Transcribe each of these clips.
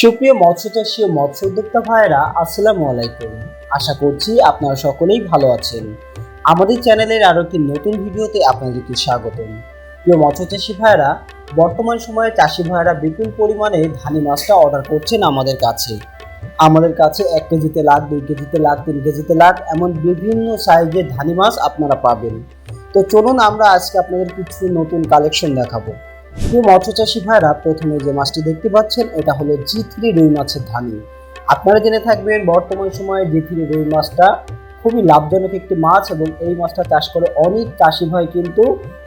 সুপ্রিয় মৎস্য চাষী ও মৎস্য উদ্যোক্তা ভাইয়েরা, আসসালামু আলাইকুম। আশা করছি আপনারা সকলেই ভালো আছেন। আমাদের চ্যানেলের আরও একটি নতুন ভিডিওতে আপনাদেরকে স্বাগতম। প্রিয় মৎস্য চাষী ভাইয়েরা, বর্তমান সময়ে চাষি ভাইয়েরা বিপুল পরিমাণে ধানি মাছটা অর্ডার করছেন আমাদের কাছে। আমাদের কাছে এক কেজিতে লাখ, দুই কেজিতে লাখ, তিন কেজিতে লাখ এমন বিভিন্ন সাইজের ধানি মাছ আপনারা পাবেন। তো চলুন আমরা আজকে আপনাদের কিছু নতুন কালেকশন দেখাবো। প্রিয় মৎস্য চাষী ভাইরা, প্রথমে যে মাছটি দেখতে পাচ্ছেন, এটা হলো জি থ্রি রুই মাছের ধানি। আপনারা জেনে থাকবেন, বর্তমান সময়ে জি থ্রি রুই মাছটা খুবই লাভজনক একটি মাছ এবং এই মাছটা চাষ করে অনেক চাষি ভাই কিন্তু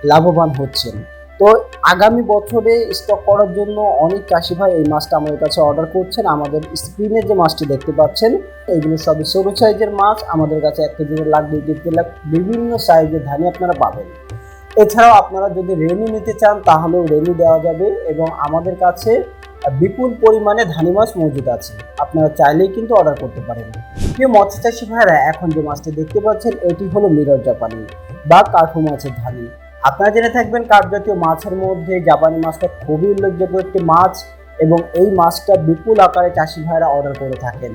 লাভবান হচ্ছেন। তো আগামী বছরে স্টক করার জন্য অনেক চাষি ভাই এই মাছটা আমাদের কাছে অর্ডার করছেন। আমাদের স্ক্রিনে যে মাছটি দেখতে পাচ্ছেন এইগুলো সবই সরু সাইজের মাছ। আমাদের কাছে এক কেজি লাগবে, দুই কেজি বিভিন্ন সাইজের ধানি আপনারা পাবেন। এছাড়াও আপনারা যদি রেনু নিতে চান, তাহলেও রেনু দেওয়া যাবে এবং আমাদের কাছে বিপুল পরিমাণে ধানি মাছ মজুদ আছে। আপনারা চাইলেই কিন্তু অর্ডার করতে পারেন। প্রিয় মৎস্য চাষী ভাইরা এখন যে মাছটি দেখতে পাচ্ছেন, এটি হলো মিরর জাপানি বা কার্ফু মাছের ধানি। আপনারা জেনে থাকবেন কার্প জাতীয় মাছের মধ্যে জাপানি মাছটা খুবই উল্লেখযোগ্য একটি মাছ এবং এই মাছটা বিপুল আকারে চাষি ভাইরা অর্ডার করে থাকেন।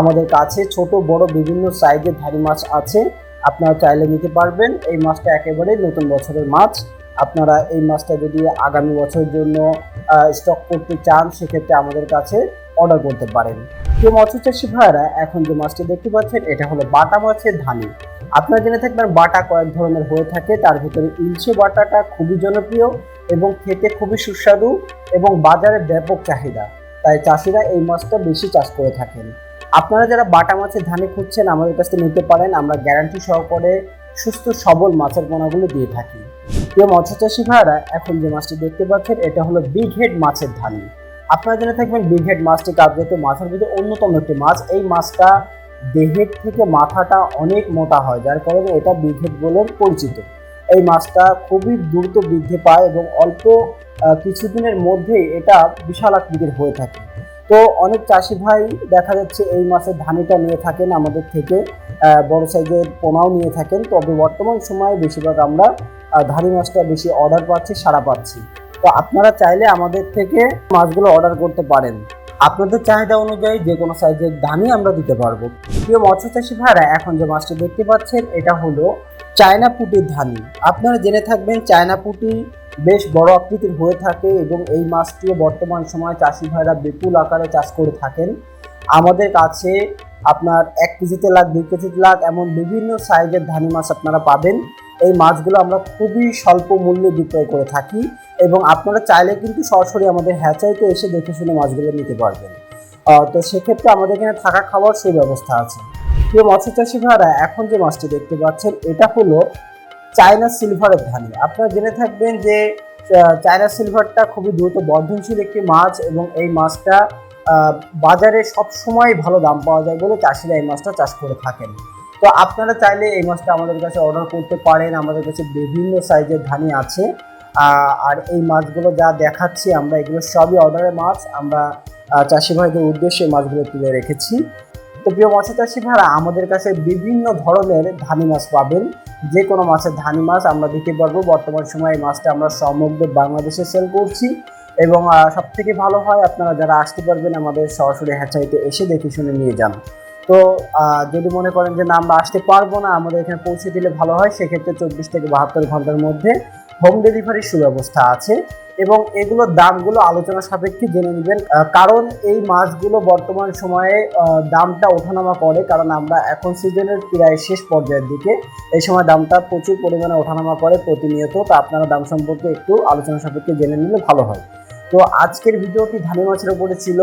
আমাদের কাছে ছোট, বড়, বিভিন্ন সাইজের ধানি মাছ আছে। আপনারা চাইলে নিতে পারবেন। এই মাছটা একেবারে নতুন বছরের মাছ। আপনারা এই মাছটা যদি আগামী বছরের জন্য স্টক করতে চান, সেক্ষেত্রে আমাদের কাছে অর্ডার করতে পারেন। যে মৎস্য চাষী ভাইরা এখন যে মাছটি দেখতে পাচ্ছেন, এটা হলো বাটা মাছের ধানি। আপনারা জেনে থাকবেন, বাটা কয়েক ধরনের হয়ে থাকে। তার ভিতরে ইলশে বাটাটা খুবই জনপ্রিয় এবং খেতে খুবই সুস্বাদু এবং বাজারে ব্যাপক চাহিদা। তাই চাষিরা এই মাছটা বেশি চাষ করে থাকেন। আপনারা যারা বাটা মাছের ধানে খুঁজছেন, আমাদের কাছ থেকে নিতে পারেন। আমরা গ্যারান্টি সহকারে সুস্থ সবল মাছের পোনাগুলো দিয়ে থাকি। প্রিয় মৎস্য চাষী ভাইরা এখন যে মাছটি দেখতে পাচ্ছেন, এটা হলো বিগ হেড মাছের ধানি। আপনারা জেনে থাকবেন বিগ হেড মাছটি কার্যত মাছের ভিতরে অন্যতম একটি মাছ। এই মাছটা দেহের থেকে মাথাটা অনেক মোটা হয়, যার কারণে এটা বিগ হেড বলে পরিচিত। এই মাছটা খুবই দ্রুত বৃদ্ধি পায় এবং অল্প কিছুদিনের মধ্যেই এটা বিশাল আকৃতির হয়ে থাকে। তো অনেক চাষি ভাই দেখা যাচ্ছে এই মাছের ধানিটা নিয়ে থাকেন আমাদের থেকে বড় সাইজের পোনাও নিয়ে থাকেন। তবে বর্তমান সময়ে বেশিরভাগ আমরা ধানি মাছটা বেশি অর্ডার পাচ্ছি সারা পাচ্ছি। তো আপনারা চাইলে আমাদের থেকে মাছগুলো অর্ডার করতে পারেন। আপনাদের চাহিদা অনুযায়ী যে কোনো সাইজের ধানই আমরা দিতে পারব। প্রিয় মৎস্য চাষি ভাইরা, এখন যে মাছটি দেখতে পাচ্ছেন, এটা হলো চায়না পুটির ধানি। আপনারা জেনে থাকবেন, চায়না পুটি বেশ বড় আকৃতির হয়ে থাকে এবং এই মাছটিও বর্তমান সময়ে চাষি ভাইরা বিপুল আকারে চাষ করে থাকেন। আমাদের কাছে আপনার এক কেজিতে লাখ, দুই কেজিতে লাখ এমন বিভিন্ন সাইজের ধানি মাছ আপনারা পাবেন। এই মাছগুলো আমরা খুবই স্বল্প মূল্যে বিক্রয় করে থাকি এবং আপনারা চাইলে কিন্তু সরাসরি আমাদের হ্যাচাইতে এসে দেখে শুনে মাছগুলো নিতে পারবেন। তো সেক্ষেত্রে আমাদের এখানে থাকা খাওয়ার সেই ব্যবস্থা আছে। প্রিয় মৎস্য চাষি ভাইরা, এখন যে মাছটি দেখতে পাচ্ছেন, এটা হলো চায়না সিলভারের ধানি। আপনারা জেনে থাকবেন যে চায়না সিলভারটা খুবই দ্রুত বর্ধনশীল একটি মাছ এবং এই মাছটা বাজারে সব সময় ভালো দাম পাওয়া যায় বলে চাষিরা এই মাছটা চাষ করে থাকেন। তো আপনারা চাইলে এই মাছটা আমাদের কাছে অর্ডার করতে পারেন। আমাদের কাছে বিভিন্ন সাইজের ধানি আছে। আর এই মাছগুলো যা দেখাচ্ছি আমরা, এগুলো সবই অর্ডারের মাছ। আমরা চাষি ভাইদের উদ্দেশ্যে মাছগুলো তুলে রেখেছি। তো প্রিয় মৎস্য চাষি ভাইরা, আমাদের কাছে বিভিন্ন ধরনের ধানি মাছ পাবেন। যে কোনো মাছের ধানি মাছ আমরা দিতে পারব। বর্তমান সময়ে এই মাছটা আমরা সমগ্র বাংলাদেশে সেল করছি এবং সব থেকে ভালো হয় আপনারা যারা আসতে পারবেন আমাদের সরাসরি হ্যাচাইতে এসে দেখে শুনে নিয়ে যান। তো যদি মনে করেন যে না, আমরা আসতে পারব না, আমাদের এখানে পৌঁছে দিলে ভালো হয়। সেক্ষেত্রে চব্বিশ থেকে বাহাত্তর ঘণ্টার মধ্যে হোম ডেলিভারির সুব্যবস্থা আছে। এবং এগুলোর দামগুলো আলোচনা সাপেক্ষে জেনে নেবেন। কারণ এই মাছগুলো বর্তমান সময়ে দামটা ওঠানামা করে, কারণ আমরা এখন সিজনের প্রায় শেষ পর্যায়ের দিকে। এই সময় দামটা প্রচুর পরিমাণে ওঠানামা করে প্রতিনিয়ত, তো আপনারা দাম সম্পর্কে একটু আলোচনা সাপেক্ষে জেনে নিলে ভালো হয়। তো আজকের ভিডিওটি ধানি মাছের উপরে ছিল।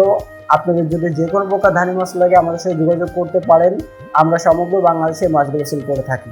আপনাদের যদি যে কোনো প্রকার ধানি মাছ লাগে, আমাদের সাথে যোগাযোগ করতে পারেন। আমরা সমগ্র বাংলাদেশে মাছগুলো সেল করে থাকি।